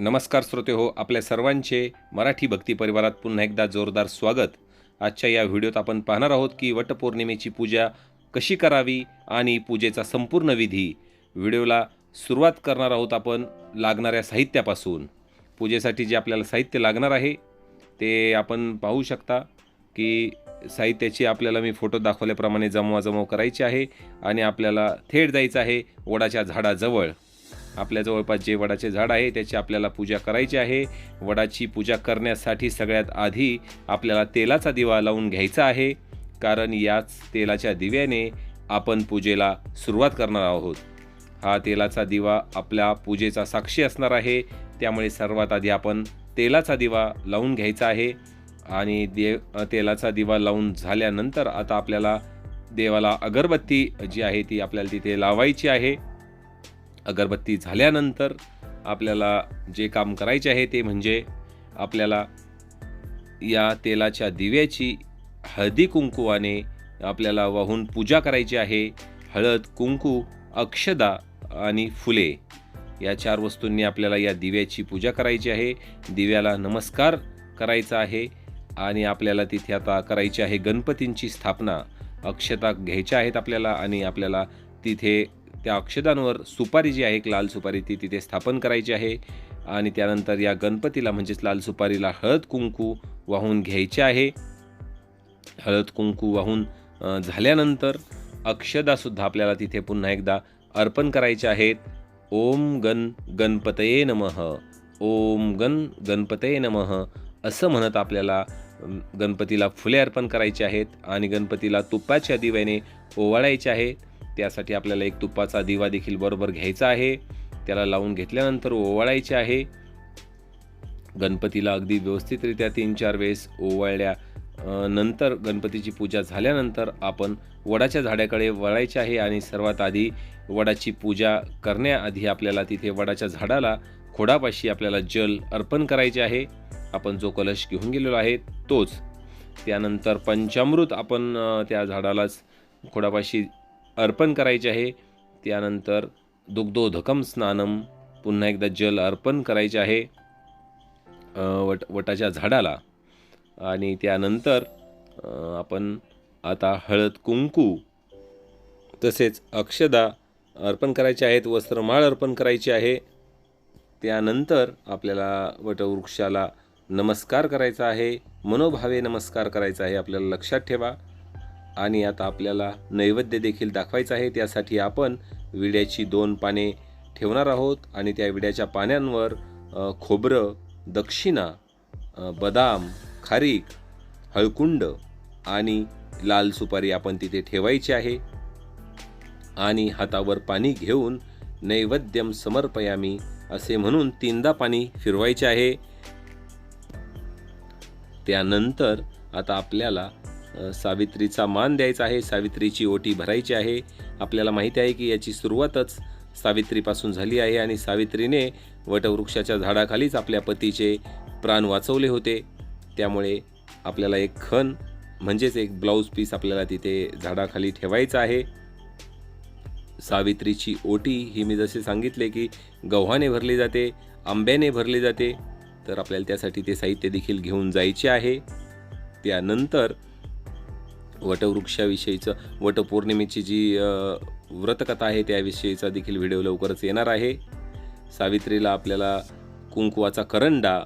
नमस्कार श्रोते हो आपल्या सर्वांचे मराठी भक्ती परिवारात पुन्हा एकदा जोरदार स्वागत. आजच्या या व्हिडिओत आपण पाहणार आहोत की वटपौर्णिमेची पूजा कशी करावी आणि पूजेचा संपूर्ण विधी. व्हिडिओला सुरुवात करणार आहोत आपण लागणाऱ्या साहित्यापासून. पूजेसाठी जे आपल्याला साहित्य लागणार आहे ते आपण पाहू शकता की साहित्याची आपल्याला मी फोटो दाखवल्याप्रमाणे जमवाजमव करायची आहे आणि आपल्याला थेट जायचं आहे वडाच्या झाडाजवळ. आपल्या जवळपास जे वडाचे झाड आहे त्याची आपल्याला पूजा करायची आहे. वडाची पूजा करण्यासाठी सगळ्यात आधी आपल्याला तेलाचा दिवा लावून घ्यायचा आहे. कारण याच तेलाच्या दिव्याने आपण पूजेला सुरुवात करणार आहोत. हा तेलाचा दिवा आपल्या पूजेचा साक्षी असणार आहे. त्यामुळे सर्वात आधी आपण तेलाचा दिवा लावून घ्यायचा आहे. आणि देव तेलाचा दिवा लावून झाल्यानंतर आता आपल्याला देवाला अगरबत्ती जी आहे ती आपल्याला तिथे लावायची आहे. अगरबत्ती झाल्यानंतर आपल्याला जे काम करायचे आहे ते म्हणजे आपल्याला या तेलाच्या दिव्याची हळदी कुंकुवाने आपल्याला वाहून पूजा करायची आहे. हळद कुंकू अक्षदा आणि फुले या चार वस्तूंनी आपल्याला या दिव्याची पूजा करायची आहे. दिव्याला नमस्कार करायचा आहे आणि आपल्याला तिथे आता करायची आहे गणपतींची स्थापना. अक्षता घ्यायच्या आहेत आपल्याला आणि आपल्याला तिथे त्या अक्षदांवर सुपारी जी आहे एक लाल सुपारी ती तिथे स्थापन करायची आहे. आणि त्यानंतर या गणपतीला म्हणजेच लाल सुपारीला हळद कुंकू वाहून घ्यायचे आहे. हळद कुंकू वाहून झाल्यानंतर अक्षदासुद्धा आपल्याला तिथे पुन्हा एकदा अर्पण करायचे आहेत. ओम गण गणपतये नमः. ओम गण गणपतये नमः. असं म्हणत आपल्याला गणपतीला फुले अर्पण करायचे आहेत. आणि गणपतीला तुपाच्या दिव्याने ओवाळायचे आहे त्यासाठी आपल्याला एक तुपाचा दिवा देखील बरोबर घ्यायचा आहे. त्याला लावून घेतल्यानंतर ओवाळायचे आहे. गणपतीला अगदी व्यवस्थितरित्या तीन चार वेळेस ओवाळल्या नंतर गणपतीची पूजा झाल्यानंतर आपण वडाच्या झाडाकडे वळायचे आहे आणि सर्वात आधी वडाची पूजा करण्याआधी आपल्याला तिथे वडाच्या झाडाला खोडापाशी आपल्याला जल अर्पण करायचे आहे. आपण जो कलश घेऊन गेलेलो आहे तोच. त्यानंतर पंचामृत आपण त्या झाडालाच खोडापाशी अर्पण करायचे आहे. त्यानंतर दुग्धोधकम स्नानम पुन्हा एकदा जल अर्पण करायचे आहे वट वटाच्या झाडाला. आणि त्यानंतर आपण आता हळद कुंकू तसेच अक्षदा अर्पण करायचे आहेत वस्त्रमाळ अर्पण करायची आहे. त्यानंतर आपल्याला वटवृक्षाला नमस्कार करायचा आहे मनोभावे नमस्कार करायचा आहे आपल्याला लक्षात ठेवा. आणि आता आपल्याला नैवेद्य देखील दाखवायचं आहे. त्यासाठी आपण विड्याची दोन पाने ठेवणार आहोत आणि त्या विड्याच्या पाण्यांवर खोबरं दक्षिणा बदाम खारीक हळकुंड आणि लाल सुपारी आपण तिथे ठेवायची आहे. आणि हातावर पाणी घेऊन नैवेद्यम समर्पयामी असे म्हणून तीनदा पाणी फिरवायचे आहे. त्यानंतर आता आपल्याला सावित्रीचा मान द्यायचा आहे सावित्रीची ओटी भरायची आहे. आपल्याला माहिती आहे की याची सुरुवातच सावित्रीपासून झाली आहे आणि सावित्रीने वटवृक्षाच्या झाडाखालीच आपल्या पतीचे प्राण वाचवले होते. त्यामुळे आपल्याला एक खण म्हणजेच एक ब्लाऊज पीस आपल्याला तिथे झाडाखाली ठेवायचा आहे. सावित्रीची ओटी ही मी जसे सांगितले की गव्हाने भरली जाते आंब्याने भरली जाते. तर आपल्याला त्यासाठी ते साहित्य देखील घेऊन जायचे आहे. त्यानंतर वटवृक्षाविषयीचं वटपौर्णिमेची जी व्रतकथा आहे त्याविषयीचा देखील व्हिडिओ लवकरच येणार आहे. सावित्रीला आपल्याला कुंकुवाचा करंडा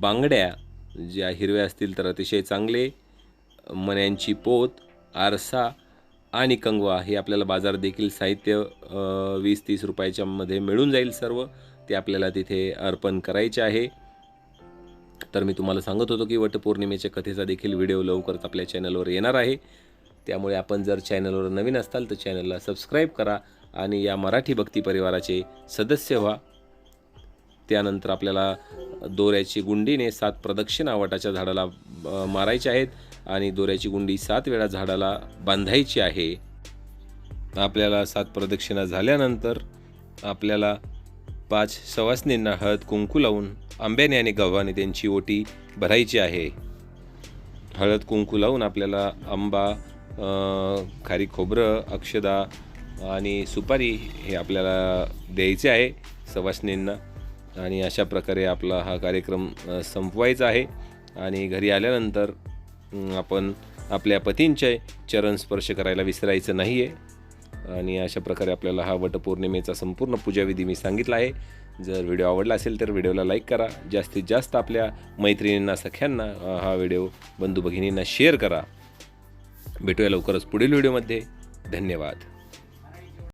बांगड्या ज्या हिरव्या असतील तर अतिशय चांगले मण्यांची पोत आरसा आणि कंगवा हे आपल्याला बाजार देखील साहित्य वीस तीस रुपयाच्यामध्ये मिळून जाईल सर्व. ते आपल्याला तिथे अर्पण करायचे आहे. तर मी तुम्हाला सांगत होतो की वटपौर्णिमेच्या कथेचा देखील व्हिडिओ लवकरच आपल्या चॅनलवर येणार आहे. त्यामुळे आपण जर चॅनलवर नवीन असाल तर चॅनलला सबस्क्राईब करा आणि या मराठी भक्ती परिवाराचे सदस्य व्हा. त्यानंतर आपल्याला दोऱ्याची गुंडीने सात प्रदक्षिणा वटाच्या झाडाला मारायचे मारायच्या आहेत आणि दोऱ्याची गुंडी सात वेळा झाडाला बांधायची आहे. आपल्याला सात प्रदक्षिणा झाल्यानंतर आपल्याला पाच सवासनींना हळद कुंकू लावून आंब्याने आणि गव्हाने त्यांची ओटी भरायची आहे. हळद कुंकू लावून आपल्याला आंबा खारी खोबरं अक्षदा आणि सुपारी हे आपल्याला द्यायचे आहे सवासनींना आणि अशा प्रकारे आपला हा कार्यक्रम संपवायचा आहे. आणि घरी आल्यानंतर आपण आपल्या पतींचे चरण स्पर्श करायला विसरायचं नाही आहे आणि अशा प्रकारे आपल्याला हा वटपौर्णिमेचा संपूर्ण पूजाविधी मी सांगितला आहे. जर व्हिडिओ आवडला असेल तर व्हिडिओला लाईक करा. जास्तीत जास्त आपल्या मैत्रिणींना सख्यांना हा व्हिडिओ बंधू भगिनींना शेअर करा. भेटूया लवकरच पुढील व्हिडिओमध्ये. धन्यवाद.